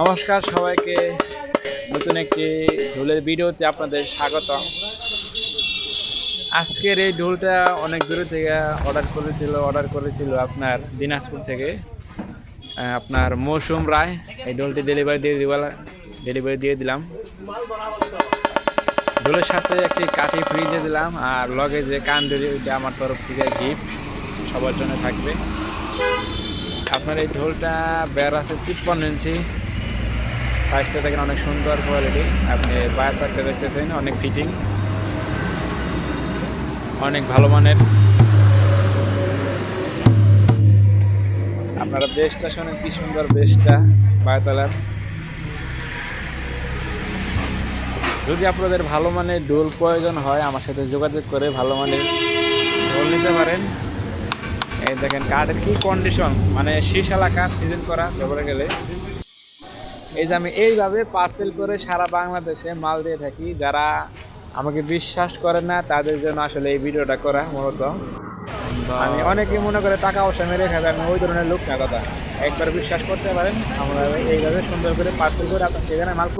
নমস্কার সবাইকে। নতুন একটি ঢোলের ভিডিওতে আপনাদের স্বাগত আজকের এই ঢোলটা অনেক দূরে থেকে অর্ডার করেছিল অর্ডার করেছিল আপনার দিনাজপুর থেকে। আপনার মৌসুম রায়, এই ঢোলটি ডেলিভারি দিয়ে দিবা ডেলিভারি দিয়ে দিলাম। ঢোলের সাথে একটি কাঠি ফ্রি দিয়ে দিলাম আর লগে যে কান ওইটা আমার তরফ থেকে গিফট সবার জন্য থাকবে। আপনার এই ঢোলটা বের আছে তিপ্পান্ন ইঞ্চি। সাইজটা দেখেন অনেক সুন্দর কোয়ালিটি আপনি বায়ার চারটা দেখতেছেন, অনেক ফিটিং অনেক ভালো মানের। আপনারা বেসটা শোনেন, কি সুন্দর বেসটা বায়তালার। যদি আপনাদের ভালো মানের ডোল প্রয়োজন হয়, আমার সাথে যোগাযোগ করে ভালো মানের ডোল নিতে পারেন। এই দেখেন কাঠের কি কন্ডিশন মানে শীষ কাঠ সিজন করা ব্যবহারে গেলে। এই যে আমি এইভাবে পার্সেল করে সারা বাংলাদেশে মাল দিয়ে থাকি যারা আমাকে বিশ্বাস করে না তাদের জন্য আসলে এই ভিডিওটা করা মূলত। আমি অনেকে মনে করে টাকা পয়সা মেরে খাবে আমি ওই ধরনের লোক না কথা একবার বিশ্বাস করতে পারেন আমরা এইভাবে সুন্দর করে পার্সেল করে আপনার সেখানে মাল